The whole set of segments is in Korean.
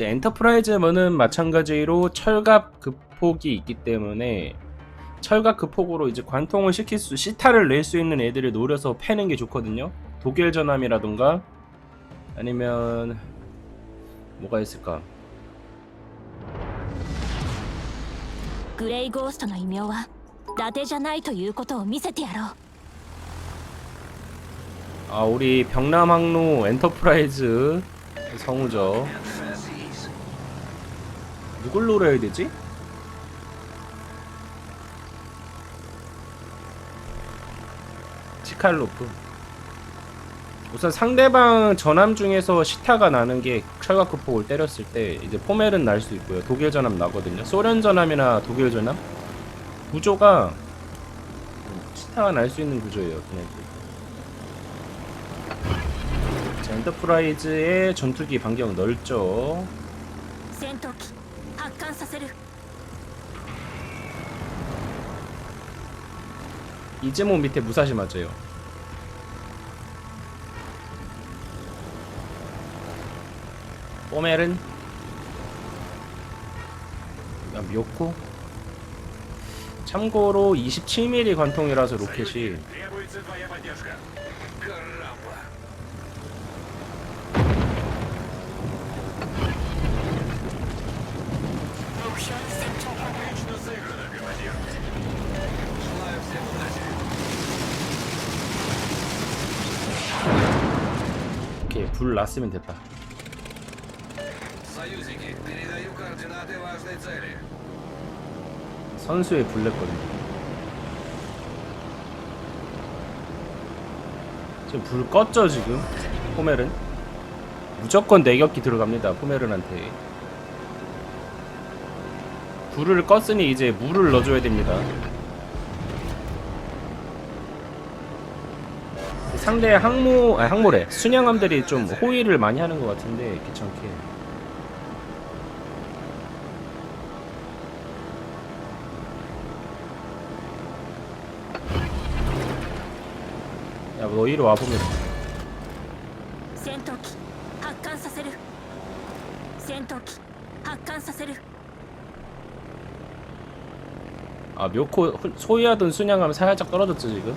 이제 엔터프라이즈면은 마찬가지로 철갑 극폭이 있기 때문에 철갑 극폭으로 이제 관통을 시킬 수 시타를 낼 수 있는 애들을 노려서 패는 게 좋거든요. 독일 전함이라던가 아니면 뭐가 있을까? グレイゴーストの異名は伊達じゃないということを見せてやろう 아 우리 병남항로 엔터프라이즈 성우죠. 누굴 노려야 되지? 치칼로프. 우선 상대방 전함 중에서 시타가 나는 게 철각급폭을 때렸을 때 이제 포멜은 날 수 있고요. 독일 전함 나거든요. 소련 전함이나 독일 전함? 구조가 시타가 날 수 있는 구조예요 그네들. 자 엔터프라이즈의 전투기 반경 넓죠. 센터기 発艦させる 이제모 밑에 무사시 맞아요. 뽀멜은 야, 미역코 참고로 27mm 관통이라서 로켓이 불 났으면 됐다. 선수의 블랙거든. 지금 불 껐죠 지금? 포멜은? 무조건 네 내격기 들어갑니다 포멜은한테. 불을 껐으니 이제 물을 넣어줘야 됩니다. 상대 항모 아 항모래 순양함들이 좀 호위를 많이 하는 것 같은데 귀찮게 야너 이리 와보면 戦闘機発艦させる戦闘機発艦させる 아 묘코 후- 소유하던 순양함 살짝 떨어졌죠 지금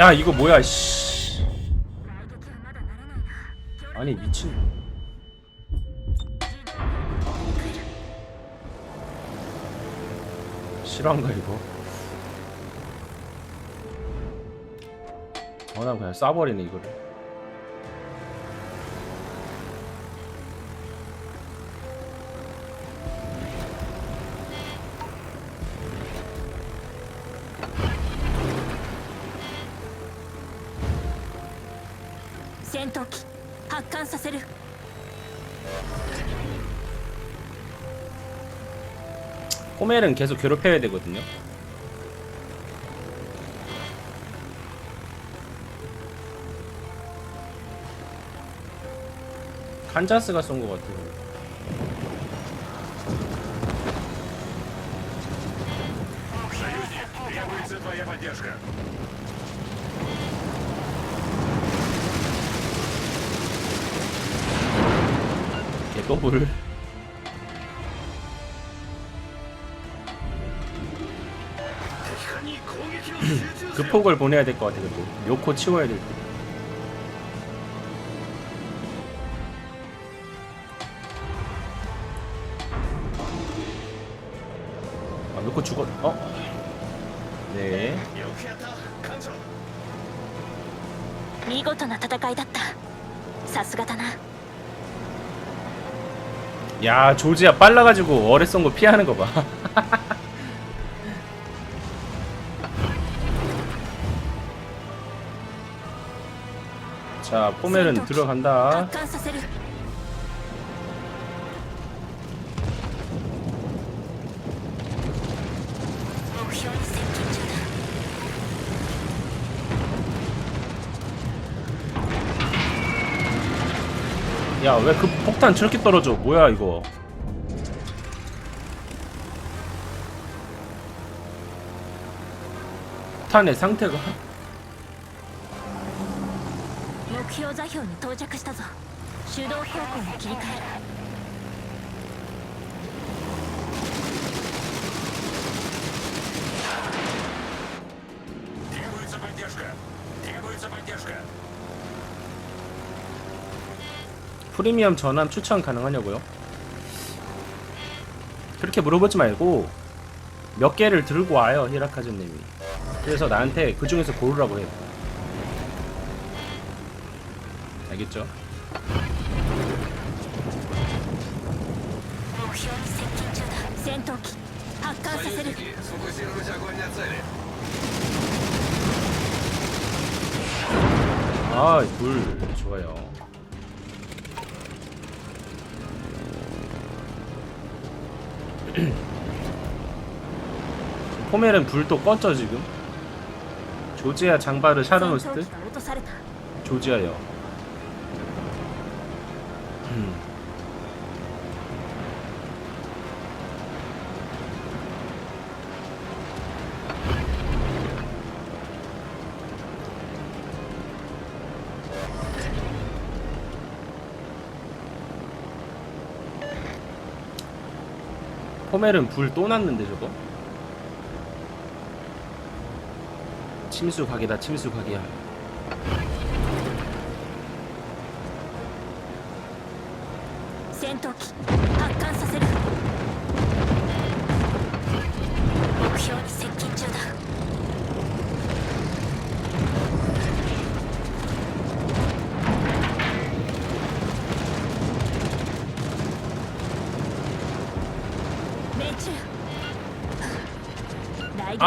야 이거 뭐야 씨. 아니 미친. 실화인가 이거? 어나 그냥 싸버리네 이거를. 스르륵. 호멜은 계속 괴롭혀야 되거든요. 칸자스가 쏜 것 같아요. Союзник, требуется твоя поддержка. 더블 그 폭을 보내야 될 것 같아 근데 요코 치워야 될 때. 아 요코 죽었 어? 네 よくやった艦長見事な戦いだったさすがだな 야 조지야 빨라가지고 쏜거 피하는 거 봐. 자 포멜은 들어간다. 야 왜 그 폭탄 저렇게 떨어져 뭐야 이거 폭탄의 상태가 目標座標に到着したぞ手動方向に切り替える 프리미엄 전환 추천 가능하냐고요? 그렇게 물어보지 말고 몇 개를 들고 와요 히라카즈님이 그래서 나한테 그 중에서 고르라고 해요 알겠죠? 아물 좋아요 포멜은 불도 꺼져 지금 조지아 장바르 샤르노스트 조지아요 음. 포멜은 불 또 났는데 저거? 침수 각이다 침수 각이야. 센터키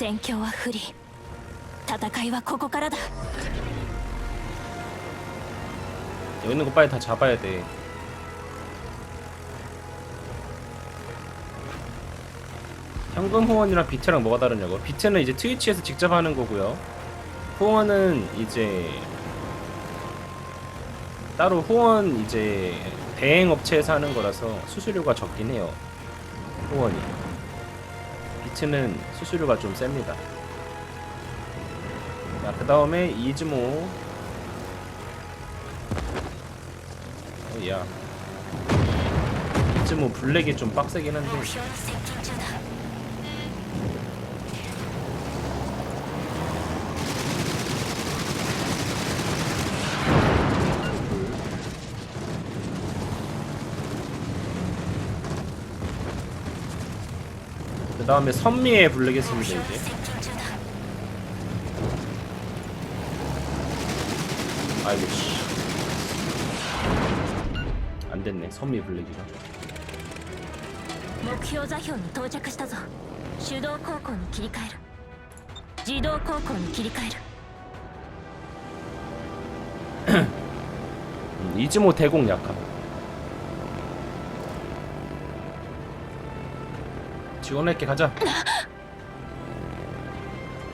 戦況は不利戦いはここからだ 여기 있는 거 빨리 다 잡아야 돼 현금 후원이랑 비트랑 뭐가 다르냐고 비트는 이제 트위치에서 직접 하는 거고요 후원은 이제 따로 후원 이제 대행 업체에서 하는 거라서 수수료가 적긴 해요 후원이 비트는 수수료가 좀 셉니다. 자, 그 다음에 이즈모. 어, 야. 이즈모 블랙이 좀 빡세긴 한데 다음에 선미에 블랙했습니다 目標に 이제 接近中だ 아이고 씨 안됐네 선미 블랙이라 目標座標に到着したぞ手動航行に切り替える自動航行に切り替える 음, 이즈모 대공 약함 지원할게 가자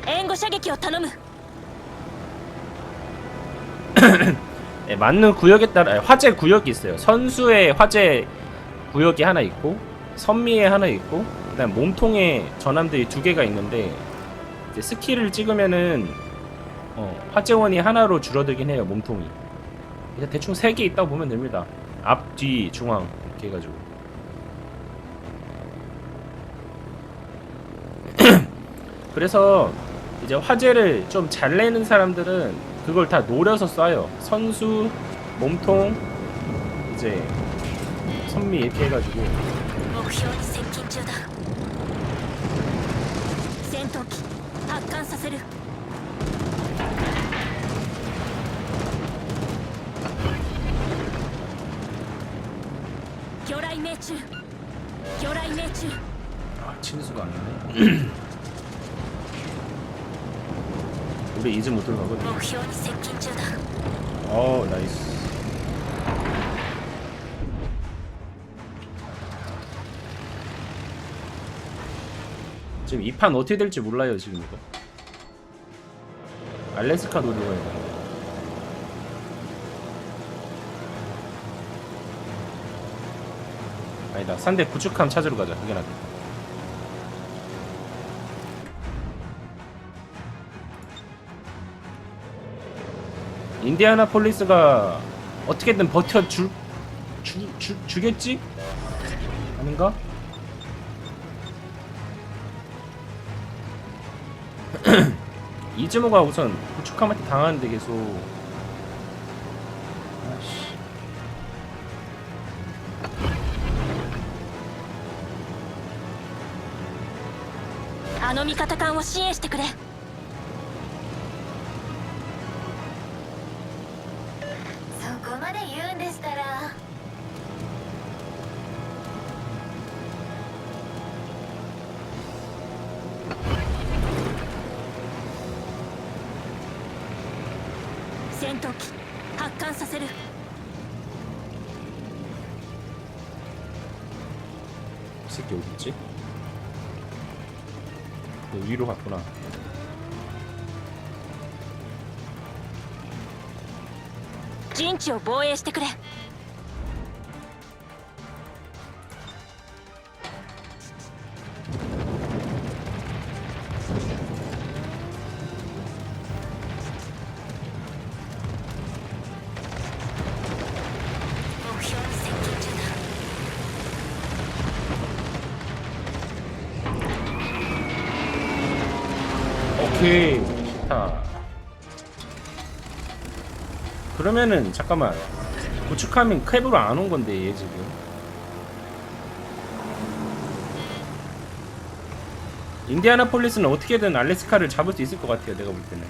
援護射撃を頼む 네, 맞는 구역에 따라 아니, 화재 구역이 있어요 선수의 화재 구역이 하나 있고 선미에 하나 있고 그다음 몸통에 전함들이 두 개가 있는데 이제 스킬을 찍으면은 어, 화재원이 하나로 줄어들긴 해요 몸통이 이제 대충 세 개 있다고 보면 됩니다 앞, 뒤, 중앙 이렇게 해가지고 그래서 이제 화재를 좀 잘 내는 사람들은 그걸 다 노려서 쏴요. 선수, 몸통, 이제 선미 이렇게 해가지고 우리 이제 못 들어가거든. 목표는 생긴 줄다. 어 나이스. 지금 이 판 어떻게 될지 몰라요 지금 이거. 알래스카 노리고 해. 아니다. 산대 구축함 찾으러 가자. 확인하게. 인디아나폴리스가 어떻게든 버텨 줄, 주, 주, 주겠지? 아닌가? 이즈모가 우선 구축함한테 당하는데 계속 아씨 あの味方艦を支援してくれ 그 위로 갔구나 陣地を防衛してくれ 그러면은 잠깐만 구축하면 캡으로 안 온 건데 얘 지금. 인디아나폴리스는 어떻게든 알래스카를 잡을 수 있을 것 같아요 내가 볼 때는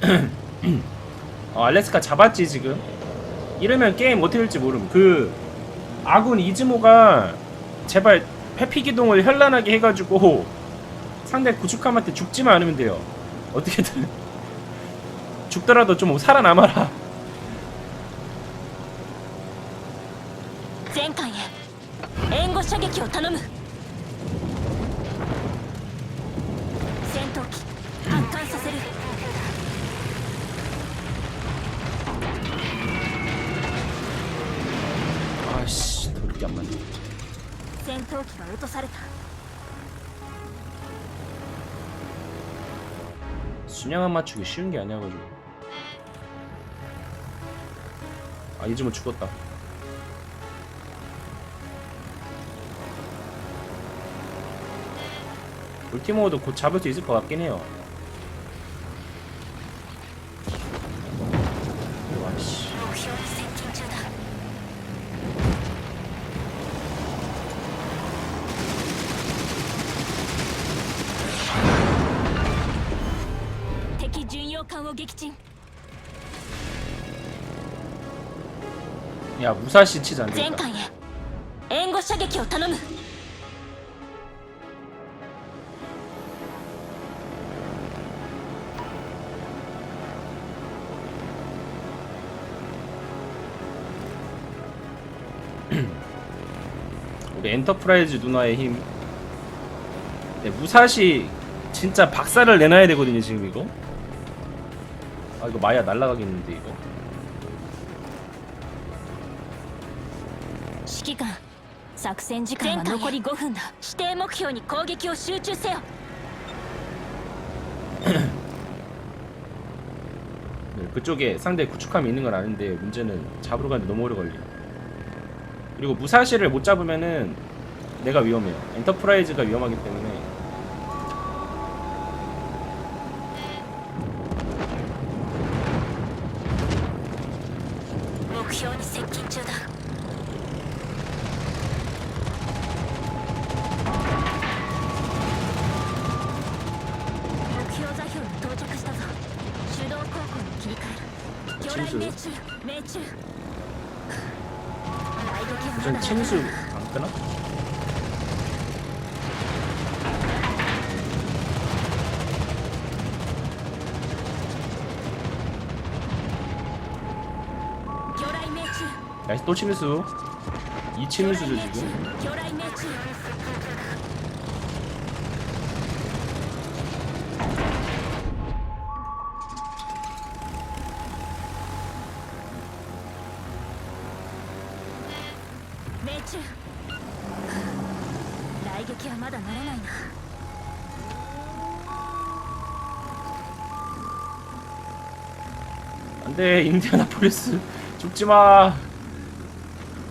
어, 알래스카 잡았지 지금? 이러면 게임 어떻게 될지 모름. 그 아군 이즈모가 제발 회피 기동을 현란하게 해가지고 상대 구축함한테 죽지만 않으면 돼요. 어떻게든. 죽더라도 좀 살아남아라 아씨 더럽게 안 맞네 戦闘機が落とされた 순양함 맞추기 쉬운 게 아니어가지고 아 이즈모 죽었다 울티모도 곧 잡을 수 있을 것 같긴 해요 무사시 치자 안 前 되겠다 艦へ援護射撃を頼む 우리 엔터프라이즈 누나의 힘 네, 무사시 진짜 박살을 내놔야 되거든요 지금 이거 아 이거 마야 날라가겠는데 이거 指揮官作戦時間は残り5分だ指定目標に攻撃を集中せよ 네, 그쪽에 상대 구축함이 있는 건 아는데 문제는 잡으러 가는데 너무 오래 걸려. 그리고 무사시를 못 잡으면은 내가 위험해요. 엔터프라이즈가 위험하기 때문에 수 안 되나? 야또 치밀수. 이 치밀수죠 지금? 안돼 인디아나폴리스 죽지 마.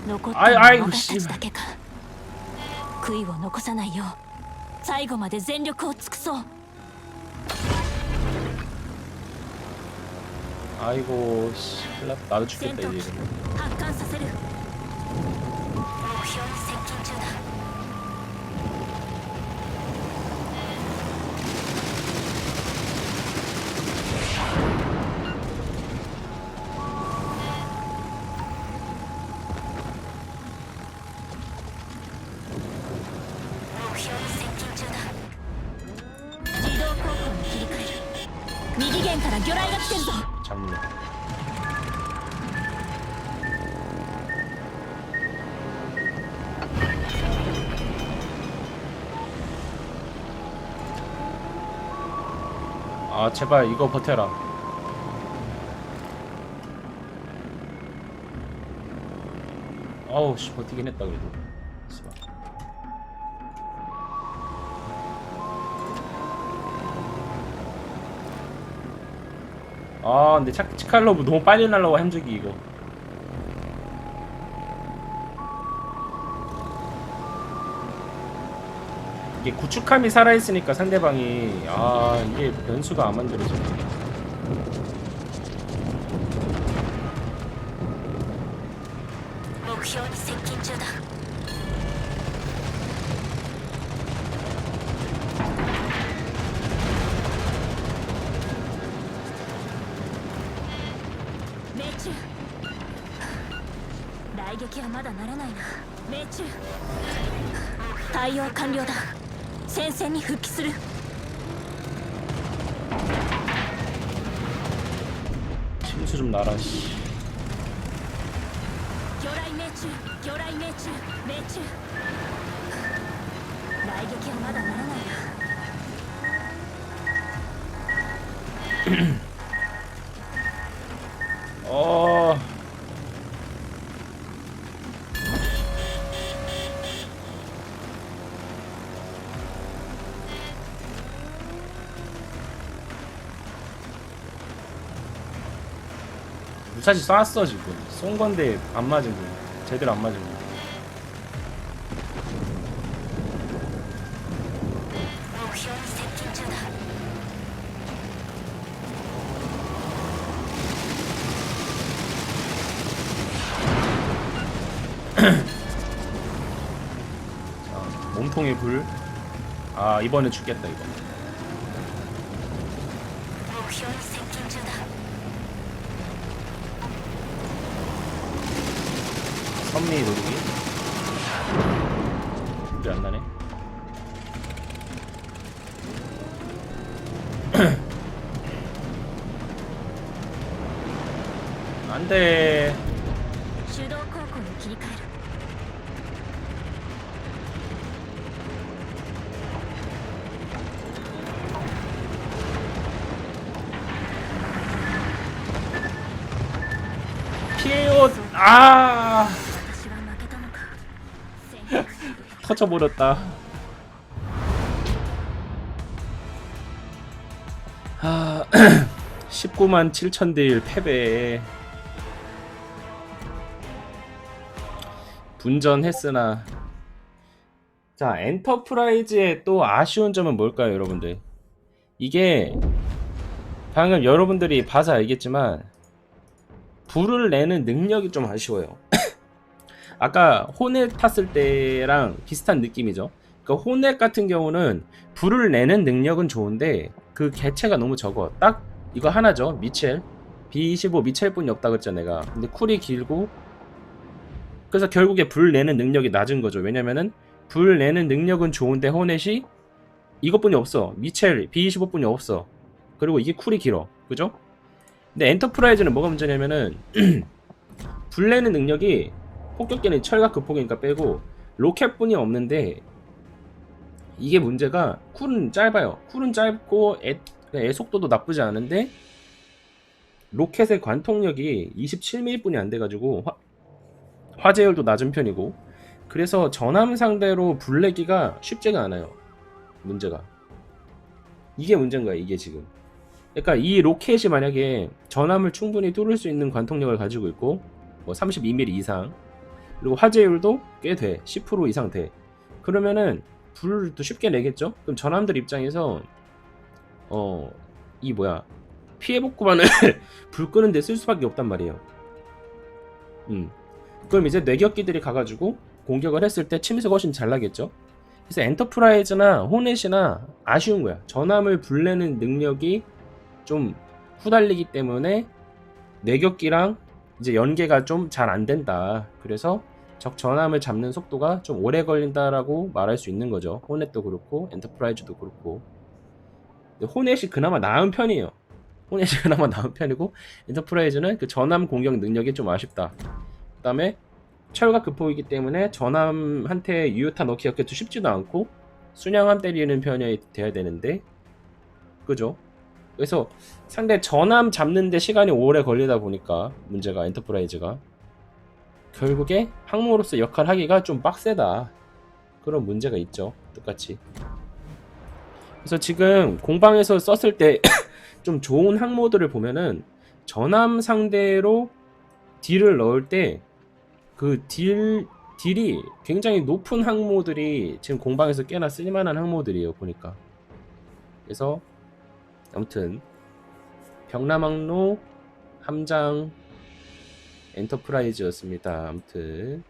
残ったあいのはあい私たちだけか悔いを残さないよう最後まで全力を尽くそう 아이고 씨, 큰일 났다. 나도 戦 죽겠다 闘 이제. 機発艦させる目標に接近中だ 아 제발 이거 버텨라. 아우 씨 버티긴 했다 그래도. 씨발. 아 근데 차, 치칼로브 너무 빨리 날라와 함적이 이거 이게 구축함이 살아있으니까 상대방이 아 이게 변수가 안 만들어져 목標に接近中だ 命中雷撃はまだ慣れないな命中対応完了だ 戦線に復帰する 침수 좀 나라 씨 魚雷命中魚雷命中命中雷撃はまだならないな 무사시 쐈어 지금 쏜 건데 안 맞은 거 제대로 안 맞은 거 몸통의 불. 아 이번에 죽겠다 이번. 쉽네 노리기 쉽지 안 나네. 안돼. 피해요. 아! 터져버렸다. 아, 19만 7천 딜 패배. 분전했으나 자 엔터프라이즈의 또 아쉬운 점은 뭘까요 여러분들 이게 방금 여러분들이 봐서 알겠지만 불을 내는 능력이 좀 아쉬워요 아까 호넷 탔을 때랑 비슷한 느낌이죠 그러니까 호넷 같은 경우는 불을 내는 능력은 좋은데 그 개체가 너무 적어 딱 이거 하나죠 미첼 B25 미첼뿐이 없다 그랬잖아 내가 근데 쿨이 길고 그래서 결국에 불 내는 능력이 낮은 거죠. 왜냐면은 불 내는 능력은 좋은데 호넷이 이것뿐이 없어. 미첼 B25뿐이 없어. 그리고 이게 쿨이 길어. 그죠? 근데 엔터프라이즈는 뭐가 문제냐면은 불 내는 능력이 폭격기는 철각 극폭이니까 빼고 로켓뿐이 없는데 이게 문제가 쿨은 짧아요. 쿨은 짧고 애, 애 속도도 나쁘지 않은데 로켓의 관통력이 27mm뿐이 안 돼가지고 화- 화재율도 낮은 편이고 그래서 전함 상대로 불내기가 쉽지가 않아요. 문제가. 이게 문제인 거야 이게 지금. 그러니까 이 로켓이 만약에 전함을 충분히 뚫을 수 있는 관통력을 가지고 있고 뭐 32mm 이상 그리고 화재율도 꽤 돼. 10% 이상 돼. 그러면은 불을 또 쉽게 내겠죠? 그럼 전함들 입장에서 어 이 뭐야 피해 복구반을 불 끄는 데 쓸 수밖에 없단 말이에요. 음. 그럼 이제 뇌격기들이 가가지고 공격을 했을 때 침수가 훨씬 잘 나겠죠. 그래서 엔터프라이즈나 호넷이나 아쉬운 거야. 전함을 불내는 능력이 좀 후달리기 때문에 뇌격기랑 이제 연계가 좀 잘 안 된다. 그래서 적 전함을 잡는 속도가 좀 오래 걸린다라고 말할 수 있는 거죠. 호넷도 그렇고 엔터프라이즈도 그렇고. 호넷이 그나마 나은 편이에요. 호넷이 그나마 나은 편이고 엔터프라이즈는 그 전함 공격 능력이 좀 아쉽다. 그다음에 철각 극폭이기 때문에 전함한테 유효타 넣기가 그렇게 쉽지도 않고 순양함 때리는 편이 돼야 되는데 그죠? 그래서 상대 전함 잡는데 시간이 오래 걸리다 보니까 문제가 엔터프라이즈가. 결국에 항모로서 역할 하기가 좀 빡세다. 그런 문제가 있죠 똑같이. 그래서 지금 공방에서 썼을 때 좀 좋은 항모들을 보면은 전함 상대로 딜을 넣을 때 그 딜 딜이 굉장히 높은 항모들이 지금 공방에서 꽤나 쓸만한 항모들이에요 보니까. 그래서 아무튼 병남항로 함장 엔터프라이즈였습니다. 아무튼